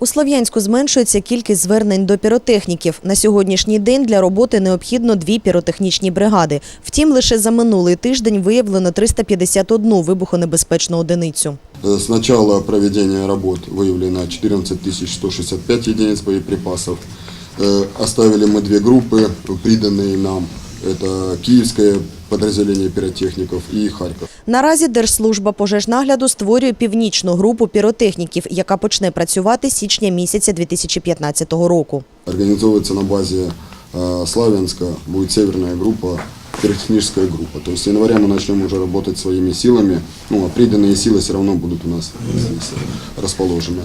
У Слов'янську зменшується кількість звернень до піротехніків. На сьогоднішній день для роботи необхідно дві піротехнічні бригади. Втім, лише за минулий тиждень виявлено 351 вибухонебезпечну одиницю. Э, С начала проведения работ выявлено 14 165 единиц боеприпасов. Э, Оставили мы две группы, приданные нам. Это Киевское подразделение пиротехников и Харьков. Наразі Держслужба пожежнагляду створює північну групу піротехніків, яка почне працювати з січня місяця 2015 року. Организовывается на базе э, Славянска, будет северная группа, пиротехническая группа. То есть с января мы начнем уже работать своими силами, ну а приданные силы все равно будут у нас здесь расположены.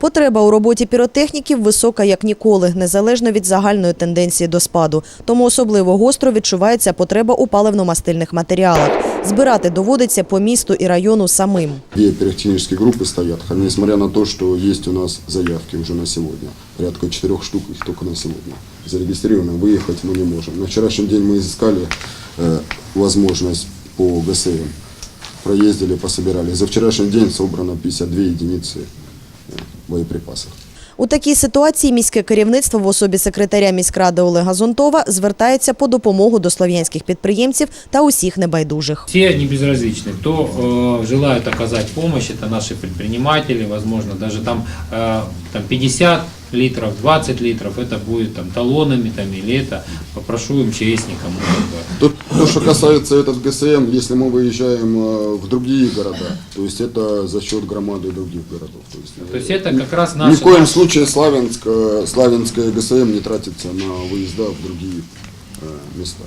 Потреба у роботі піротехніків висока як ніколи, незалежно від загальної тенденції до спаду. Тому особливо гостро відчувається потреба у паливно-мастильних матеріалах. Збирати доводиться по місту і району самим. Две пиротехнические группы стоят, хотя несмотря на то, что есть у нас заявки уже на сегодня. Порядка четырех штук их только на сегодня. Зарегистрировано, выехать мы не можем. На вчерашний день мы изыскали э, возможность по ГСМ. Проездили, пособирали. За вчерашний день собрано 52 единицы э, боеприпасов. У такій ситуації міське керівництво в особі секретаря міськради Олега Зонтова звертається по допомогу до слов'янських підприємців та усіх небайдужих. Все не безразличны. Кто э, желает оказать помощь, это наши предприниматели, возможно, даже там, э, там 50 литров, 20 литров, это будет там талонами там, или это попрошу МЧС никому. как бы. Тут, то, что касается этот ГСМ, если мы выезжаем э, в другие города, то есть это за счет громады других городов. То есть, э, То есть это как раз Ни наш... в коем случае Славянск, э, Славянская ГСМ не тратится на выезда в другие э, места.